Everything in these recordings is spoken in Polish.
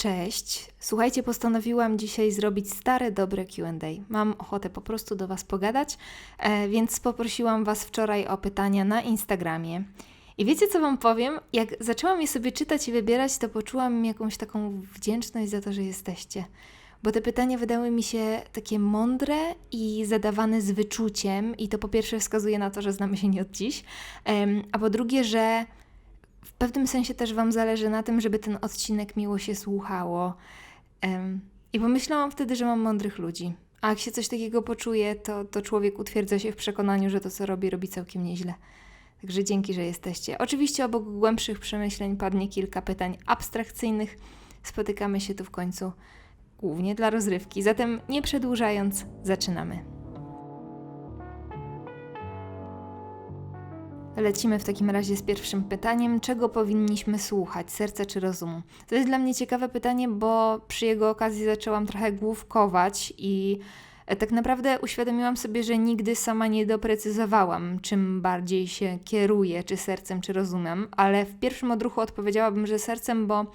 Cześć. Słuchajcie, postanowiłam dzisiaj zrobić stare, dobre QA. Mam ochotę po prostu do Was pogadać, e, więc poprosiłam Was wczoraj o pytania na Instagramie. I wiecie, co Wam powiem? Jak zaczęłam je sobie czytać i wybierać, to poczułam jakąś taką wdzięczność za to, że jesteście. Bo te pytania wydały mi się takie mądre i zadawane z wyczuciem, i to po pierwsze wskazuje na to, że znamy się nie od dziś, a po drugie, że w pewnym sensie też Wam zależy na tym, żeby ten odcinek miło się słuchało. I pomyślałam wtedy, że mam mądrych ludzi. A jak się coś takiego poczuje, to, to człowiek utwierdza się w przekonaniu, że to, co robi, robi całkiem nieźle. Także dzięki, że jesteście. Oczywiście obok głębszych przemyśleń padnie kilka pytań abstrakcyjnych. Spotykamy się tu w końcu głównie dla rozrywki. Zatem nie przedłużając, zaczynamy. Lecimy w takim razie z pierwszym pytaniem. Czego powinniśmy słuchać, serca czy rozumu? To jest dla mnie ciekawe pytanie, bo przy jego okazji zaczęłam trochę główkować i e, tak naprawdę uświadomiłam sobie, że nigdy sama nie doprecyzowałam, czym bardziej się kieruję, czy sercem, czy rozumem, ale w pierwszym odruchu odpowiedziałabym, że sercem, bo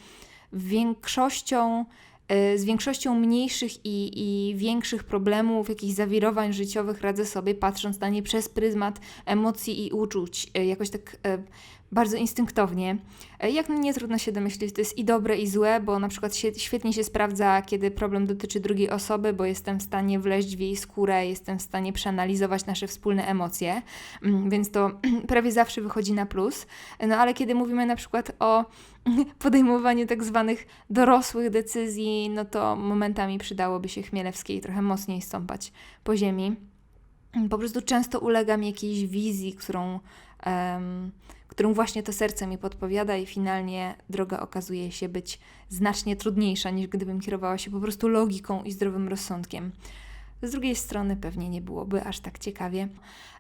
większością z większością mniejszych i, i większych problemów, jakichś zawirowań życiowych radzę sobie, patrząc na nie przez pryzmat emocji i uczuć, e, jakoś tak e, bardzo instynktownie. E, jak nie trudno się domyślić, to jest i dobre, i złe, bo na przykład świetnie się sprawdza, kiedy problem dotyczy drugiej osoby, bo jestem w stanie wleźć w jej skórę, jestem w stanie przeanalizować nasze wspólne emocje, mm, więc to prawie zawsze wychodzi na plus. No ale kiedy mówimy na przykład o podejmowaniu tak zwanych dorosłych decyzji, no to momentami przydałoby się Chmielewskiej trochę mocniej stąpać po ziemi. Po prostu często ulegam jakiejś wizji, którą um, którą właśnie to serce mi podpowiada, i finalnie droga okazuje się być znacznie trudniejsza niż gdybym kierowała się po prostu logiką i zdrowym rozsądkiem. Z drugiej strony pewnie nie byłoby aż tak ciekawie.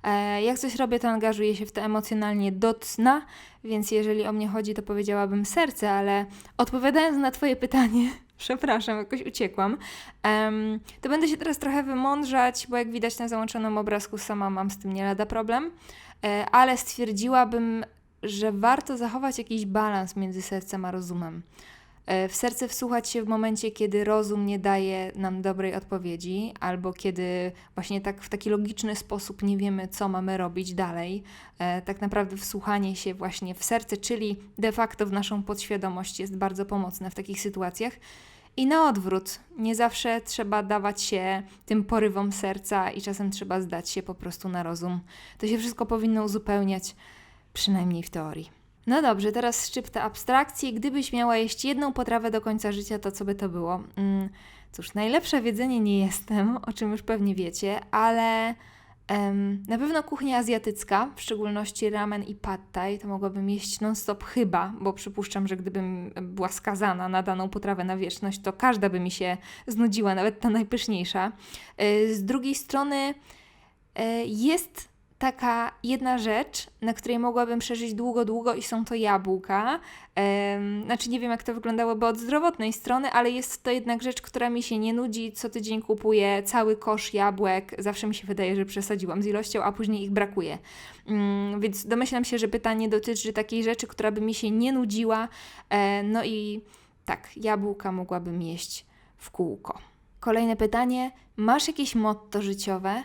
E, jak coś robię, to angażuję się w to emocjonalnie do cna, więc jeżeli o mnie chodzi, to powiedziałabym serce, ale odpowiadając na Twoje pytanie, przepraszam, jakoś uciekłam, to będę się teraz trochę wymądrzać, bo jak widać na załączonym obrazku, sama mam z tym nie lada problem, e, ale stwierdziłabym, że warto zachować jakiś balans między sercem a rozumem. E, w serce wsłuchać się w momencie, kiedy rozum nie daje nam dobrej odpowiedzi, albo kiedy właśnie tak w taki logiczny sposób nie wiemy, co mamy robić dalej. E, tak naprawdę wsłuchanie się właśnie w serce, czyli de facto w naszą podświadomość, jest bardzo pomocne w takich sytuacjach. I na odwrót, nie zawsze trzeba dawać się tym porywom serca i czasem trzeba zdać się po prostu na rozum. To się wszystko powinno uzupełniać przynajmniej w teorii. No dobrze, teraz szczypta abstrakcji. Gdybyś miała jeść jedną potrawę do końca życia, to co by to było? Mm, cóż, najlepsze w jedzeniu nie jestem, o czym już pewnie wiecie, ale um, na pewno kuchnia azjatycka, w szczególności ramen i pad thai, to mogłabym jeść non-stop chyba, bo przypuszczam, że gdybym była skazana na daną potrawę na wieczność, to każda by mi się znudziła, nawet ta najpyszniejsza. E, z drugiej strony e, jest taka jedna rzecz, na której mogłabym przeżyć długo, długo i są to jabłka. Um, znaczy nie wiem, jak to wyglądałoby od zdrowotnej strony, ale jest to jednak rzecz, która mi się nie nudzi. Co tydzień kupuję cały kosz jabłek. Zawsze mi się wydaje, że przesadziłam z ilością, a później ich brakuje. Um, więc domyślam się, że pytanie dotyczy takiej rzeczy, która by mi się nie nudziła. E, no i tak, jabłka mogłabym jeść w kółko. Kolejne pytanie. Masz jakieś motto życiowe?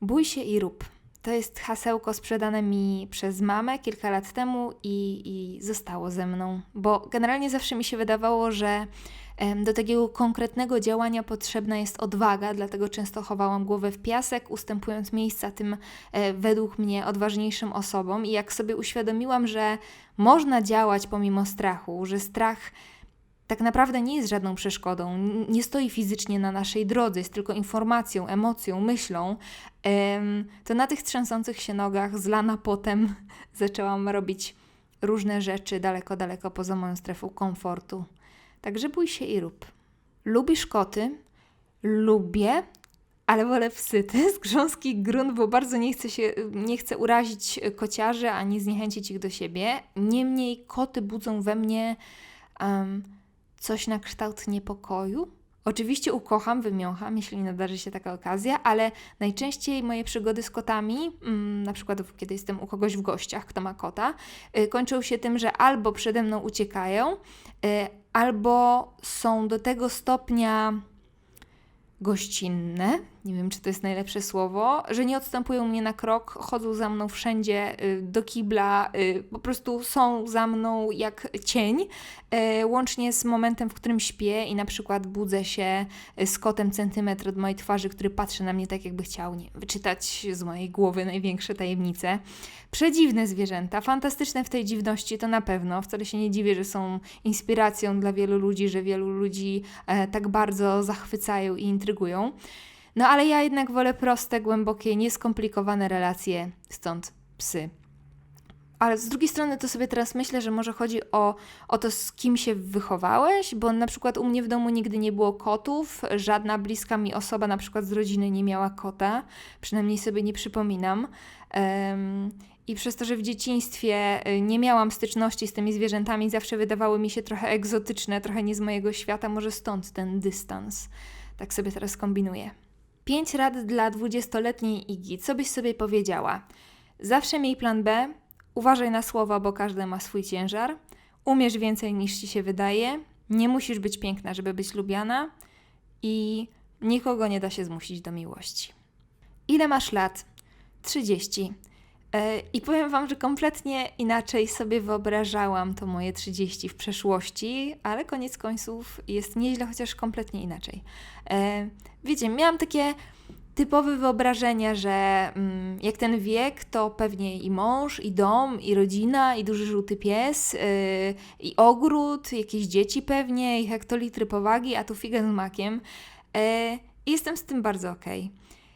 Bój się i rób. To jest hasełko sprzedane mi przez mamę kilka lat temu i, i zostało ze mną, bo generalnie zawsze mi się wydawało, że do takiego konkretnego działania potrzebna jest odwaga, dlatego często chowałam głowę w piasek, ustępując miejsca tym e, według mnie odważniejszym osobom. I jak sobie uświadomiłam, że można działać pomimo strachu, że strach tak naprawdę nie jest żadną przeszkodą, nie stoi fizycznie na naszej drodze, jest tylko informacją, emocją, myślą, to na tych trzęsących się nogach, zlana potem, zaczęłam robić różne rzeczy daleko, daleko poza moją strefą komfortu. Także bój się i rób. Lubisz koty? Lubię, ale wolę psy. To jest grząski grunt, bo bardzo nie chcę, się, nie chcę urazić kociarzy ani zniechęcić ich do siebie. Niemniej koty budzą we mnie um, coś na kształt niepokoju, Oczywiście ukocham, wymiącham, jeśli nadarzy się taka okazja, ale najczęściej moje przygody z kotami, mm, na przykład kiedy jestem u kogoś w gościach, kto ma kota, y, kończą się tym, że albo przede mną uciekają, y, albo są do tego stopnia gościnne, nie wiem czy to jest najlepsze słowo, że nie odstępują mnie na krok, chodzą za mną wszędzie y, do kibla, y, po prostu są za mną jak cień, y, łącznie z momentem, w którym śpię i na przykład budzę się z kotem centymetr od mojej twarzy, który patrzy na mnie tak, jakby chciał nie, wyczytać z mojej głowy największe tajemnice. Przedziwne zwierzęta, fantastyczne w tej dziwności to na pewno. Wcale się nie dziwię, że są inspiracją dla wielu ludzi, że wielu ludzi e, tak bardzo zachwycają i intrygują. No ale ja jednak wolę proste, głębokie, nieskomplikowane relacje, stąd psy. Ale z drugiej strony to sobie teraz myślę, że może chodzi o, o to, z kim się wychowałeś, bo na przykład u mnie w domu nigdy nie było kotów, żadna bliska mi osoba, na przykład z rodziny, nie miała kota, przynajmniej sobie nie przypominam. Um, i przez to, że w dzieciństwie y, nie miałam styczności z tymi zwierzętami, zawsze wydawały mi się trochę egzotyczne, trochę nie z mojego świata, może stąd ten dystans. Tak sobie teraz kombinuję. Pięć rad dla dwudziestoletniej Igi. Co byś sobie powiedziała? Zawsze miej plan B, uważaj na słowa, bo każdy ma swój ciężar. Umiesz więcej niż ci się wydaje. Nie musisz być piękna, żeby być lubiana. I nikogo nie da się zmusić do miłości. Ile masz lat? 30. E, I powiem Wam, że kompletnie inaczej sobie wyobrażałam to moje 30 w przeszłości, ale koniec końców jest nieźle, chociaż kompletnie inaczej. E, wiecie, miałam takie typowe wyobrażenia, że mm, jak ten wiek, to pewnie i mąż, i dom, i rodzina, i duży żółty pies, yy, i ogród, jakieś dzieci pewnie, i hektolitry powagi, a tu figę z makiem. I jestem z tym bardzo okej. Okay.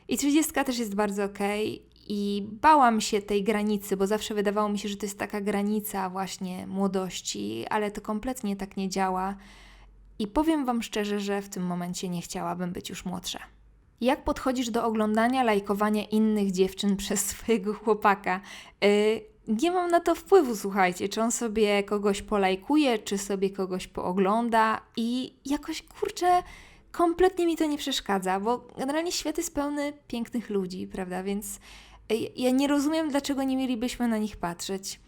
I trzydziestka też jest bardzo okej. Okay. I bałam się tej granicy, bo zawsze wydawało mi się, że to jest taka granica właśnie młodości, ale to kompletnie tak nie działa. I powiem Wam szczerze, że w tym momencie nie chciałabym być już młodsza. Jak podchodzisz do oglądania, lajkowania innych dziewczyn przez swojego chłopaka? Yy, nie mam na to wpływu, słuchajcie, czy on sobie kogoś polajkuje, czy sobie kogoś poogląda i jakoś kurczę, kompletnie mi to nie przeszkadza, bo generalnie świat jest pełny pięknych ludzi, prawda? Więc ja nie rozumiem, dlaczego nie mielibyśmy na nich patrzeć.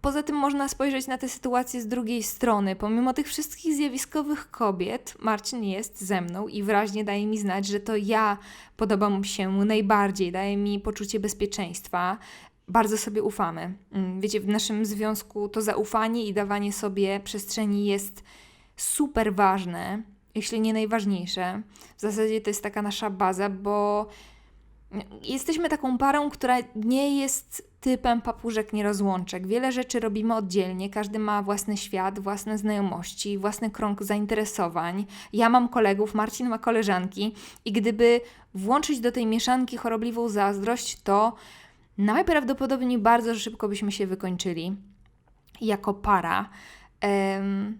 Poza tym można spojrzeć na tę sytuację z drugiej strony. Pomimo tych wszystkich zjawiskowych kobiet, Marcin jest ze mną i wyraźnie daje mi znać, że to ja podobam się mu najbardziej, daje mi poczucie bezpieczeństwa. Bardzo sobie ufamy. Mm, wiecie, w naszym związku to zaufanie i dawanie sobie przestrzeni jest super ważne, jeśli nie najważniejsze. W zasadzie to jest taka nasza baza, bo Jesteśmy taką parą, która nie jest typem papużek nierozłączek. Wiele rzeczy robimy oddzielnie, każdy ma własny świat, własne znajomości, własny krąg zainteresowań. Ja mam kolegów, Marcin ma koleżanki i gdyby włączyć do tej mieszanki chorobliwą zazdrość, to najprawdopodobniej bardzo szybko byśmy się wykończyli jako para. Um,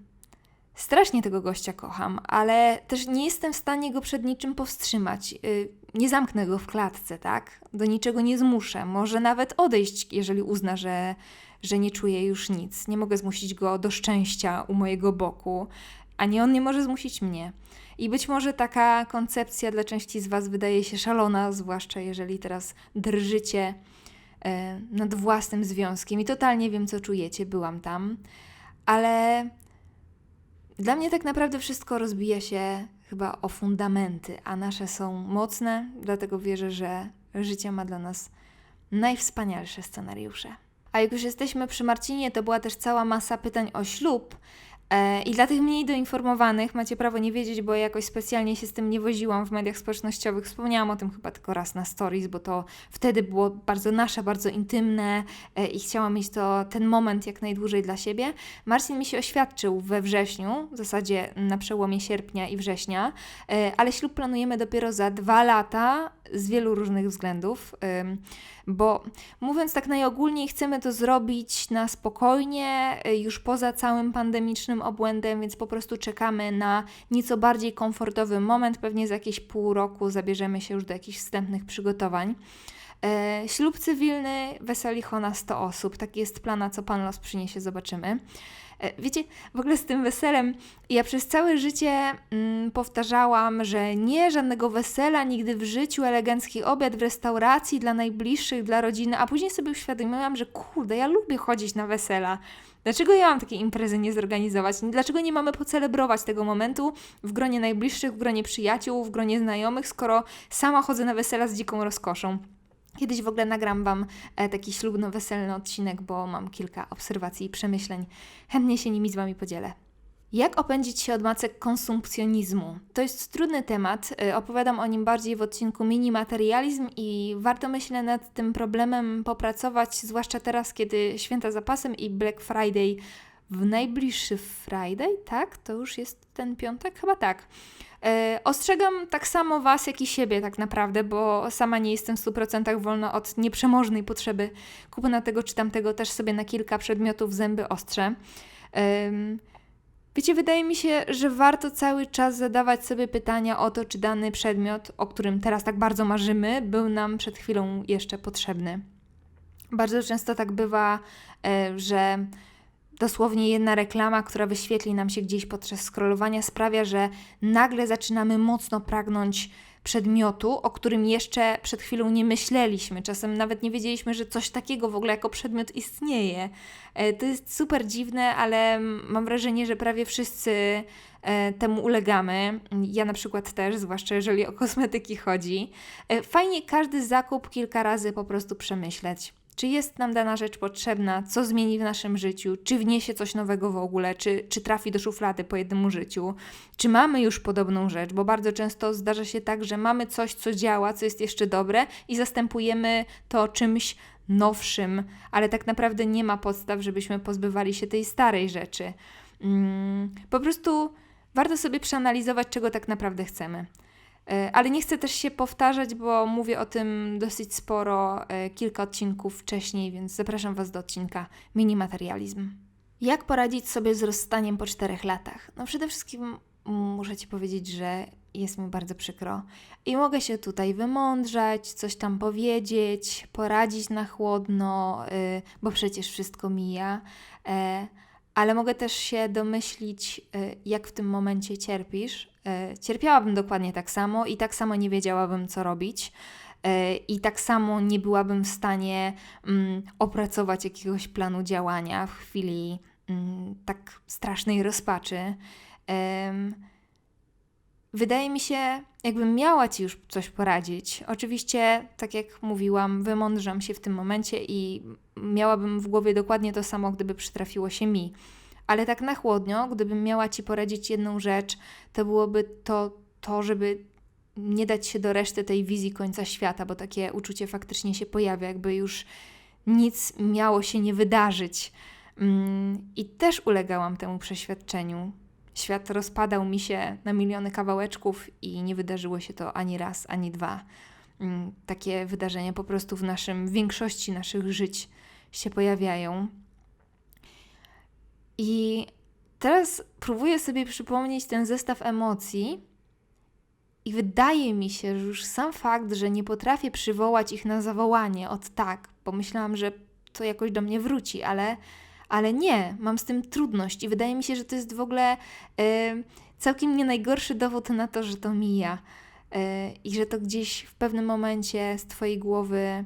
strasznie tego gościa kocham, ale też nie jestem w stanie go przed niczym powstrzymać. Y, nie zamknę go w klatce, tak? Do niczego nie zmuszę. Może nawet odejść, jeżeli uzna, że, że nie czuje już nic. Nie mogę zmusić go do szczęścia u mojego boku, ani on nie może zmusić mnie. I być może taka koncepcja dla części z Was wydaje się szalona, zwłaszcza jeżeli teraz drżycie e, nad własnym związkiem i totalnie wiem, co czujecie, byłam tam, ale dla mnie tak naprawdę wszystko rozbija się chyba o fundamenty, a nasze są mocne, dlatego wierzę, że życie ma dla nas najwspanialsze scenariusze. A jak już jesteśmy przy Marcinie, to była też cała masa pytań o ślub, I dla tych mniej doinformowanych macie prawo nie wiedzieć, bo jakoś specjalnie się z tym nie woziłam w mediach społecznościowych. Wspomniałam o tym chyba tylko raz na stories, bo to wtedy było bardzo nasze, bardzo intymne e, i chciałam mieć to ten moment jak najdłużej dla siebie. Marcin mi się oświadczył we wrześniu, w zasadzie na przełomie sierpnia i września, e, ale ślub planujemy dopiero za dwa lata z wielu różnych względów, bo mówiąc tak najogólniej, chcemy to zrobić na spokojnie, już poza całym pandemicznym obłędem, więc po prostu czekamy na nieco bardziej komfortowy moment. Pewnie za jakieś pół roku zabierzemy się już do jakichś wstępnych przygotowań. E, ślub cywilny, weselicho na 100 osób. Taki jest plan, a co Pan los przyniesie, zobaczymy. E, wiecie, w ogóle z tym weselem, ja przez całe życie mm, powtarzałam, że nie, żadnego wesela, nigdy w życiu, elegancki obiad w restauracji dla najbliższych, dla rodziny, a później sobie uświadomiłam, że kurde, ja lubię chodzić na wesela. Dlaczego ja mam takie imprezy nie zorganizować? Dlaczego nie mamy pocelebrować tego momentu w gronie najbliższych, w gronie przyjaciół, w gronie znajomych, skoro sama chodzę na wesela z dziką rozkoszą? Kiedyś w ogóle nagram Wam e, taki ślubno-weselny odcinek, bo mam kilka obserwacji i przemyśleń. Chętnie się nimi z Wami podzielę. Jak opędzić się od macek konsumpcjonizmu? To jest trudny temat. E, opowiadam o nim bardziej w odcinku Mini Materializm i warto myślę nad tym problemem popracować, zwłaszcza teraz, kiedy święta zapasem i Black Friday w najbliższy Friday, tak? To już jest ten piątek? Chyba tak. E, ostrzegam tak samo Was, jak i siebie, tak naprawdę, bo sama nie jestem w 100% wolna od nieprzemożnej potrzeby kupna tego czy tamtego, też sobie na kilka przedmiotów zęby ostrzę. Wiecie, wydaje mi się, że warto cały czas zadawać sobie pytania o to, czy dany przedmiot, o którym teraz tak bardzo marzymy, był nam przed chwilą jeszcze potrzebny. Bardzo często tak bywa, e, że dosłownie jedna reklama, która wyświetli nam się gdzieś podczas scrollowania, sprawia, że nagle zaczynamy mocno pragnąć przedmiotu, o którym jeszcze przed chwilą nie myśleliśmy. Czasem nawet nie wiedzieliśmy, że coś takiego w ogóle jako przedmiot istnieje. E, to jest super dziwne, ale mam wrażenie, że prawie wszyscy temu ulegamy. Ja na przykład też, zwłaszcza jeżeli o kosmetyki chodzi. E, fajnie każdy zakup kilka razy po prostu przemyśleć czy jest nam dana rzecz potrzebna, co zmieni w naszym życiu, czy wniesie coś nowego w ogóle, czy, czy trafi do szuflady po jednym użyciu, czy mamy już podobną rzecz, bo bardzo często zdarza się tak, że mamy coś, co działa, co jest jeszcze dobre i zastępujemy to czymś nowszym, ale tak naprawdę nie ma podstaw, żebyśmy pozbywali się tej starej rzeczy. Mm, po prostu warto sobie przeanalizować, czego tak naprawdę chcemy. E, ale nie chcę też się powtarzać, bo mówię o tym dosyć sporo e, kilka odcinków wcześniej, więc zapraszam Was do odcinka Mini Materializm. Jak poradzić sobie z rozstaniem po czterech latach? No przede wszystkim muszę Ci powiedzieć, że jest mi bardzo przykro i mogę się tutaj wymądrzać, coś tam powiedzieć, poradzić na chłodno, y, bo przecież wszystko mija, e, ale mogę też się domyślić, y, jak w tym momencie cierpisz, E, cierpiałabym dokładnie tak samo i tak samo nie wiedziałabym, co robić. E, I tak samo nie byłabym w stanie mm, opracować jakiegoś planu działania w chwili mm, tak strasznej rozpaczy. Wydaje mi się, jakbym miała ci już coś poradzić. Oczywiście, tak jak mówiłam, wymądrzam się w tym momencie i miałabym w głowie dokładnie to samo, gdyby przytrafiło się mi. Ale tak na chłodno, gdybym miała Ci poradzić jedną rzecz, to byłoby to, to żeby nie dać się do reszty tej wizji końca świata, bo takie uczucie faktycznie się pojawia, jakby już nic miało się nie wydarzyć. Mm, I też ulegałam temu przeświadczeniu. Świat rozpadał mi się na miliony kawałeczków i nie wydarzyło się to ani raz, ani dwa. Mm, takie wydarzenia po prostu w naszym w większości naszych żyć się pojawiają. I teraz próbuję sobie przypomnieć ten zestaw emocji, i wydaje mi się, że już sam fakt, że nie potrafię przywołać ich na zawołanie od tak, pomyślałam, że to jakoś do mnie wróci, ale, ale nie, mam z tym trudność i wydaje mi się, że to jest w ogóle yy, całkiem nie najgorszy dowód na to, że to mija yy, i że to gdzieś w pewnym momencie z Twojej głowy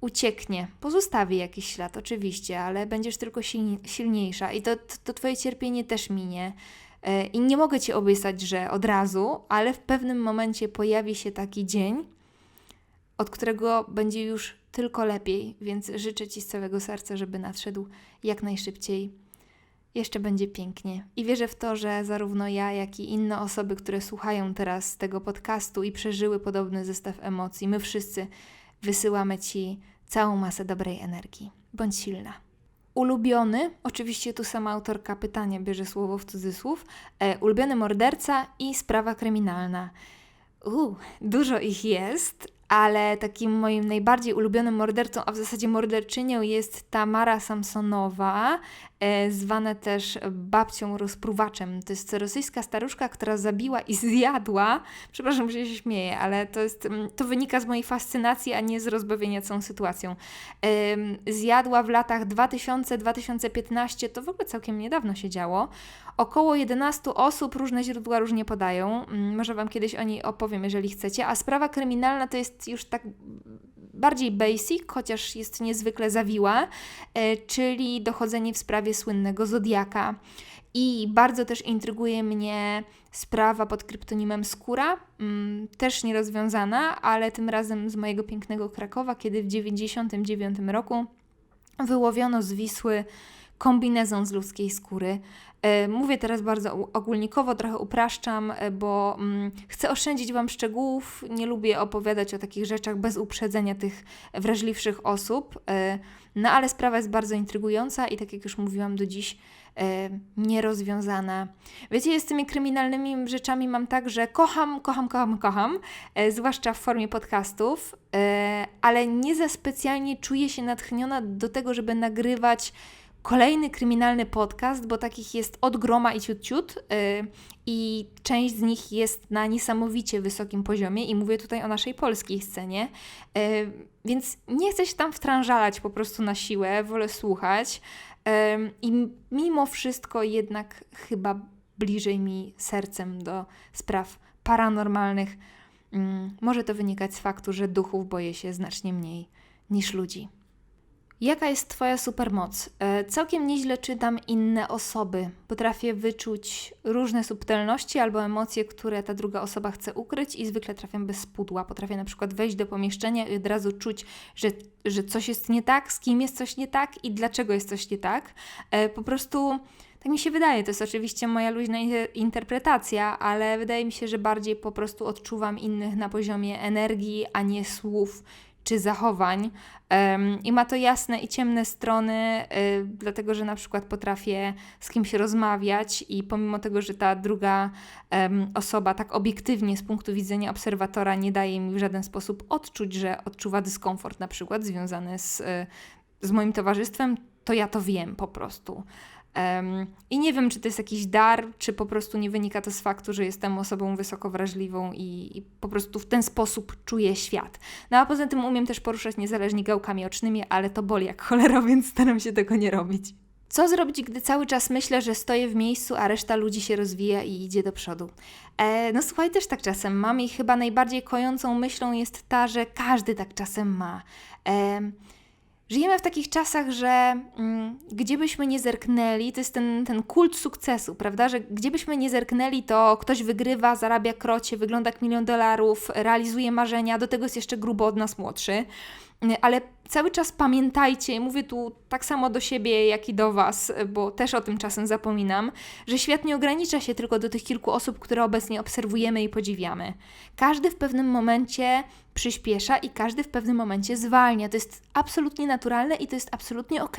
ucieknie. Pozostawi jakiś ślad, oczywiście, ale będziesz tylko silniejsza i to, to, to Twoje cierpienie też minie. E, I nie mogę Ci obiecać, że od razu, ale w pewnym momencie pojawi się taki dzień, od którego będzie już tylko lepiej, więc życzę Ci z całego serca, żeby nadszedł jak najszybciej. Jeszcze będzie pięknie. I wierzę w to, że zarówno ja, jak i inne osoby, które słuchają teraz tego podcastu i przeżyły podobny zestaw emocji, my wszyscy wysyłamy Ci całą masę dobrej energii. Bądź silna. Ulubiony, oczywiście tu sama autorka pytania bierze słowo w cudzysłów, e, ulubiony morderca i sprawa kryminalna. Uuu, dużo ich jest, ale takim moim najbardziej ulubionym mordercą, a w zasadzie morderczynią jest Tamara Samsonowa e, zwane też babcią rozpruwaczem. To jest rosyjska staruszka, która zabiła i zjadła, przepraszam, że się śmieję, ale to, jest, mm, to wynika z mojej fascynacji, a nie z rozbawienia całą sytuacją. Zjadła w latach 2000-2015, to w ogóle całkiem niedawno się działo, około 11 osób, różne źródła różnie podają. Mm, może Wam kiedyś o niej opowiem, jeżeli chcecie. A sprawa kryminalna to jest już tak bardziej basic, chociaż jest niezwykle zawiła, e, czyli dochodzenie w sprawie słynnego Zodiaka. I bardzo też intryguje mnie sprawa pod kryptonimem Skóra, mm, też nierozwiązana, ale tym razem z mojego pięknego Krakowa, kiedy w 1999 roku wyłowiono z Wisły kombinezon z ludzkiej skóry. E, mówię teraz bardzo ogólnikowo, trochę upraszczam, e, bo mm, chcę oszczędzić Wam szczegółów. Nie lubię opowiadać o takich rzeczach bez uprzedzenia tych wrażliwszych osób. E, no ale sprawa jest bardzo intrygująca i tak jak już mówiłam do dziś, nierozwiązana. Wiecie, z tymi kryminalnymi rzeczami mam tak, że kocham, kocham, kocham, kocham, zwłaszcza w formie podcastów, ale nie za specjalnie czuję się natchniona do tego, żeby nagrywać kolejny kryminalny podcast, bo takich jest od groma i ciut ciut yy, i część z nich jest na niesamowicie wysokim poziomie i mówię tutaj o naszej polskiej scenie, yy, więc nie chcę się tam wtrążalać po prostu na siłę, wolę słuchać yy, i mimo wszystko jednak chyba bliżej mi sercem do spraw paranormalnych. Mm, może to wynikać z faktu, że duchów boję się znacznie mniej niż ludzi. Jaka jest Twoja supermoc? E, całkiem nieźle czytam inne osoby. Potrafię wyczuć różne subtelności albo emocje, które ta druga osoba chce ukryć i zwykle trafiam bez pudła. Potrafię na przykład wejść do pomieszczenia i od razu czuć, że, że coś jest nie tak, z kim jest coś nie tak i dlaczego jest coś nie tak. E, po prostu tak mi się wydaje, to jest oczywiście moja luźna interpretacja, ale wydaje mi się, że bardziej po prostu odczuwam innych na poziomie energii, a nie słów czy zachowań. I ma to jasne i ciemne strony, y, dlatego że na przykład potrafię z kimś rozmawiać i pomimo tego, że ta druga osoba tak obiektywnie z punktu widzenia obserwatora nie daje mi w żaden sposób odczuć, że odczuwa dyskomfort na przykład związany z, y, z moim towarzystwem, to ja to wiem po prostu. Um, I nie wiem, czy to jest jakiś dar, czy po prostu nie wynika to z faktu, że jestem osobą wysoko wrażliwą i, i, po prostu w ten sposób czuję świat. No a poza tym umiem też poruszać niezależnie gałkami ocznymi, ale to boli jak cholera, więc staram się tego nie robić. Co zrobić, gdy cały czas myślę, że stoję w miejscu, a reszta ludzi się rozwija i idzie do przodu? E, no słuchaj, też tak czasem mam i chyba najbardziej kojącą myślą jest ta, że każdy tak czasem ma. E, Żyjemy w takich czasach, że mm, gdzie byśmy nie zerknęli, to jest ten, ten kult sukcesu, prawda? Że gdzie byśmy nie zerknęli, to ktoś wygrywa, zarabia krocie, wygląda jak milion dolarów, realizuje marzenia, do tego jest jeszcze grubo od nas młodszy. Ale cały czas pamiętajcie, mówię tu tak samo do siebie, jak i do Was, bo też o tym czasem zapominam, że świat nie ogranicza się tylko do tych kilku osób, które obecnie obserwujemy i podziwiamy. Każdy w pewnym momencie przyspiesza i każdy w pewnym momencie zwalnia. To jest absolutnie naturalne i to jest absolutnie ok.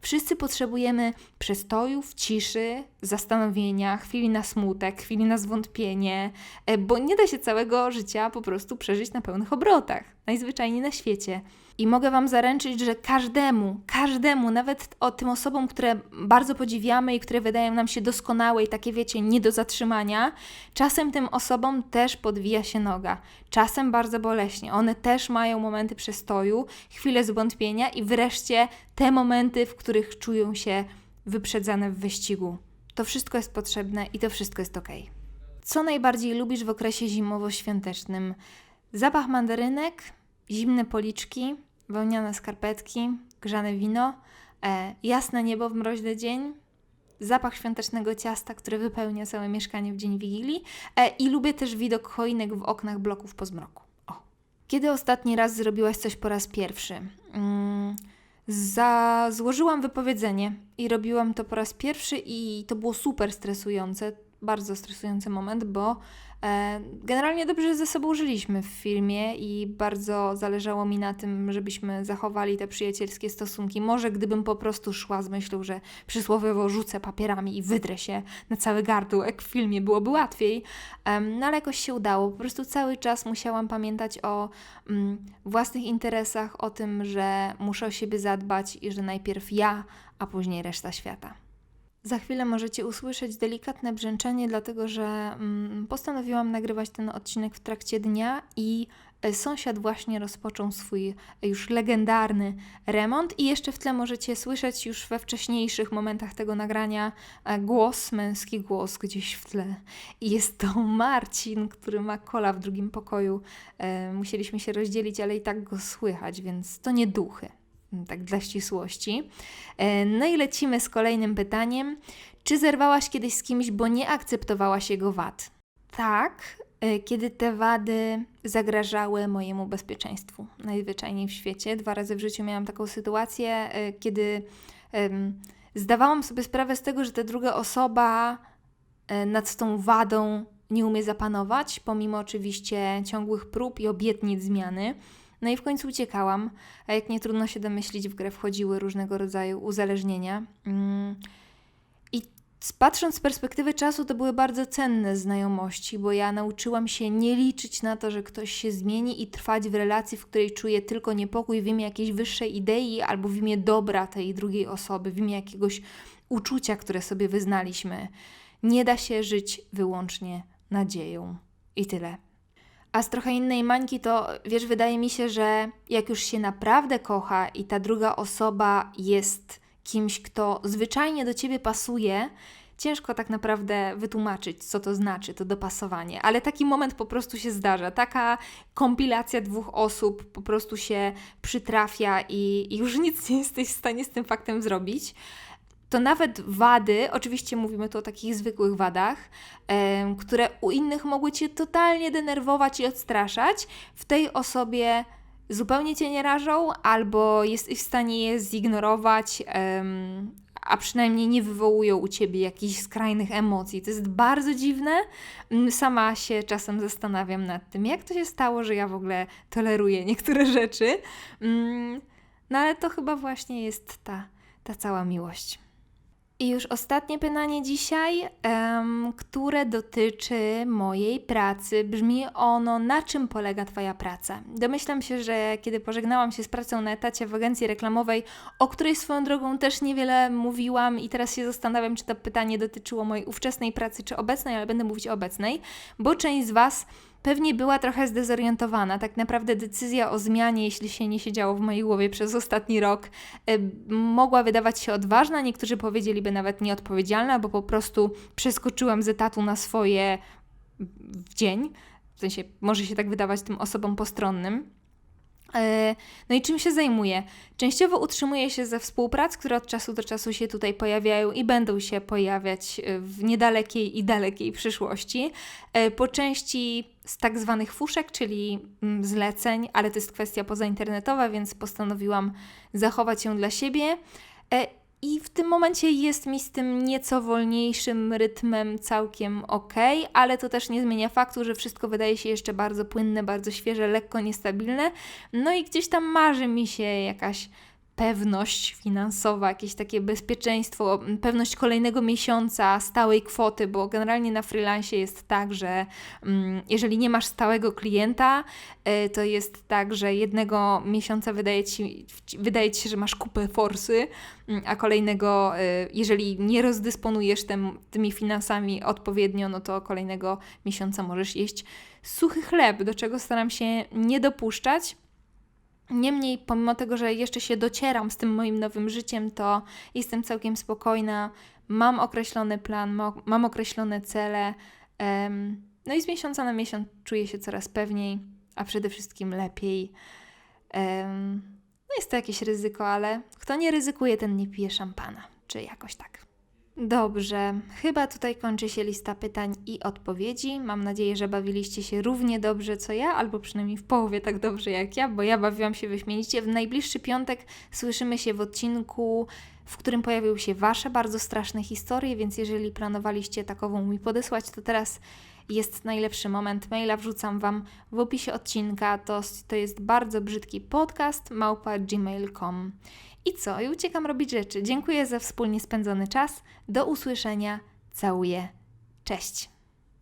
Wszyscy potrzebujemy przestojów, ciszy, zastanowienia, chwili na smutek, chwili na zwątpienie, e, bo nie da się całego życia po prostu przeżyć na pełnych obrotach, najzwyczajniej na świecie. I mogę Wam zaręczyć, że każdemu, każdemu, nawet o tym osobom, które bardzo podziwiamy i które wydają nam się doskonałe i takie, wiecie, nie do zatrzymania, czasem tym osobom też podwija się noga. Czasem bardzo boleśnie. One też mają momenty przestoju, chwile zwątpienia i wreszcie te momenty, w których czują się wyprzedzane w wyścigu. To wszystko jest potrzebne i to wszystko jest ok. Co najbardziej lubisz w okresie zimowo-świątecznym? Zapach mandarynek, zimne policzki, wełniane skarpetki, grzane wino, e, jasne niebo w mroźny dzień, zapach świątecznego ciasta, które wypełnia całe mieszkanie w dzień Wigilii e, i lubię też widok choinek w oknach bloków po zmroku. O. Kiedy ostatni raz zrobiłaś coś po raz pierwszy? Mm, za... Złożyłam wypowiedzenie i robiłam to po raz pierwszy i to było super stresujące bardzo stresujący moment, bo e, generalnie dobrze ze sobą żyliśmy w filmie i bardzo zależało mi na tym, żebyśmy zachowali te przyjacielskie stosunki. Może gdybym po prostu szła z myślą, że przysłowiowo rzucę papierami i wydrę się na cały gardło, jak w filmie, byłoby łatwiej. no ale jakoś się udało. Po prostu cały czas musiałam pamiętać o mm, własnych interesach, o tym, że muszę o siebie zadbać i że najpierw ja, a później reszta świata. Za chwilę możecie usłyszeć delikatne brzęczenie, dlatego że mm, postanowiłam nagrywać ten odcinek w trakcie dnia i e, sąsiad właśnie rozpoczął swój już legendarny remont i jeszcze w tle możecie słyszeć już we wcześniejszych momentach tego nagrania e, głos, męski głos gdzieś w tle. I jest to Marcin, który ma kola w drugim pokoju. E, musieliśmy się rozdzielić, ale i tak go słychać, więc to nie duchy tak dla ścisłości. E, no i lecimy z kolejnym pytaniem. Czy zerwałaś kiedyś z kimś, bo nie akceptowałaś jego wad? Tak, e, kiedy te wady zagrażały mojemu bezpieczeństwu. Najzwyczajniej w świecie. Dwa razy w życiu miałam taką sytuację, e, kiedy zdawałam sobie sprawę z tego, że ta druga osoba nad tą wadą nie umie zapanować, pomimo oczywiście ciągłych prób i obietnic zmiany. No i w końcu uciekałam, a jak nie trudno się domyślić, w grę wchodziły różnego rodzaju uzależnienia. Mm. I patrząc z perspektywy czasu, to były bardzo cenne znajomości, bo ja nauczyłam się nie liczyć na to, że ktoś się zmieni i trwać w relacji, w której czuję tylko niepokój w imię jakiejś wyższej idei albo w imię dobra tej drugiej osoby, w imię jakiegoś uczucia, które sobie wyznaliśmy. Nie da się żyć wyłącznie nadzieją. I tyle. A z trochę innej mańki to, wiesz, wydaje mi się, że jak już się naprawdę kocha i ta druga osoba jest kimś, kto zwyczajnie do ciebie pasuje, ciężko tak naprawdę wytłumaczyć, co to znaczy, to dopasowanie, ale taki moment po prostu się zdarza. Taka kompilacja dwóch osób po prostu się przytrafia i, i już nic nie jesteś w stanie z tym faktem zrobić to nawet wady, oczywiście mówimy tu o takich zwykłych wadach, które u innych mogły cię totalnie denerwować i odstraszać, w tej osobie zupełnie cię nie rażą, albo jesteś w stanie je zignorować, a przynajmniej nie wywołują u ciebie jakichś skrajnych emocji. To jest bardzo dziwne. Mm, sama się czasem zastanawiam nad tym, jak to się stało, że ja w ogóle toleruję niektóre rzeczy. Mm, no ale to chyba właśnie jest ta, ta cała miłość. I już ostatnie pytanie dzisiaj, um, które dotyczy mojej pracy. Brzmi ono, na czym polega Twoja praca? Domyślam się, że kiedy pożegnałam się z pracą na etacie w agencji reklamowej, o której swoją drogą też niewiele mówiłam i teraz się zastanawiam, czy to pytanie dotyczyło mojej ówczesnej pracy, czy obecnej, ale będę mówić o obecnej, bo część z Was pewnie była trochę zdezorientowana. Tak naprawdę decyzja o zmianie, jeśli się nie siedziało w mojej głowie przez ostatni rok, y, mogła wydawać się odważna, niektórzy powiedzieliby nawet nieodpowiedzialna, bo po prostu przeskoczyłam z etatu na swoje w dzień. W sensie może się tak wydawać tym osobom postronnym. E, no i czym się zajmuję? Częściowo utrzymuję się ze współprac, które od czasu do czasu się tutaj pojawiają i będą się pojawiać e, w niedalekiej i dalekiej przyszłości. E, po części z tak zwanych fuszek, czyli mm, zleceń, ale to jest kwestia pozainternetowa, więc postanowiłam zachować ją dla siebie. I w tym momencie jest mi z tym nieco wolniejszym rytmem całkiem ok, ale to też nie zmienia faktu, że wszystko wydaje się jeszcze bardzo płynne, bardzo świeże, lekko niestabilne. No i gdzieś tam marzy mi się jakaś pewność finansowa, jakieś takie bezpieczeństwo, pewność kolejnego miesiąca, stałej kwoty, bo generalnie na freelance jest tak, że jeżeli nie masz stałego klienta, y, to jest tak, że jednego miesiąca wydaje ci, wydaje ci się, że masz kupę forsy, a kolejnego, y, jeżeli nie rozdysponujesz tym, tymi finansami odpowiednio, no to kolejnego miesiąca możesz jeść suchy chleb, do czego staram się nie dopuszczać. Niemniej, pomimo tego, że jeszcze się docieram z tym moim nowym życiem, to jestem całkiem spokojna, mam określony plan, mam określone cele. no i z miesiąca na miesiąc czuję się coraz pewniej, a przede wszystkim lepiej. no jest to jakieś ryzyko, ale kto nie ryzykuje, ten nie pije szampana, czy jakoś tak. Dobrze, chyba tutaj kończy się lista pytań i odpowiedzi. Mam nadzieję, że bawiliście się równie dobrze co ja, albo przynajmniej w połowie tak dobrze jak ja, bo ja bawiłam się wyśmienicie. W najbliższy piątek słyszymy się w odcinku, w którym pojawiły się Wasze bardzo straszne historie, więc jeżeli planowaliście takową mi podesłać, to teraz jest najlepszy moment. Maila wrzucam Wam w opisie odcinka. To, to jest bardzo brzydki podcast małpa gmail.com. I co? I uciekam robić rzeczy. Dziękuję za wspólnie spędzony czas. Do usłyszenia. Całuję. Cześć.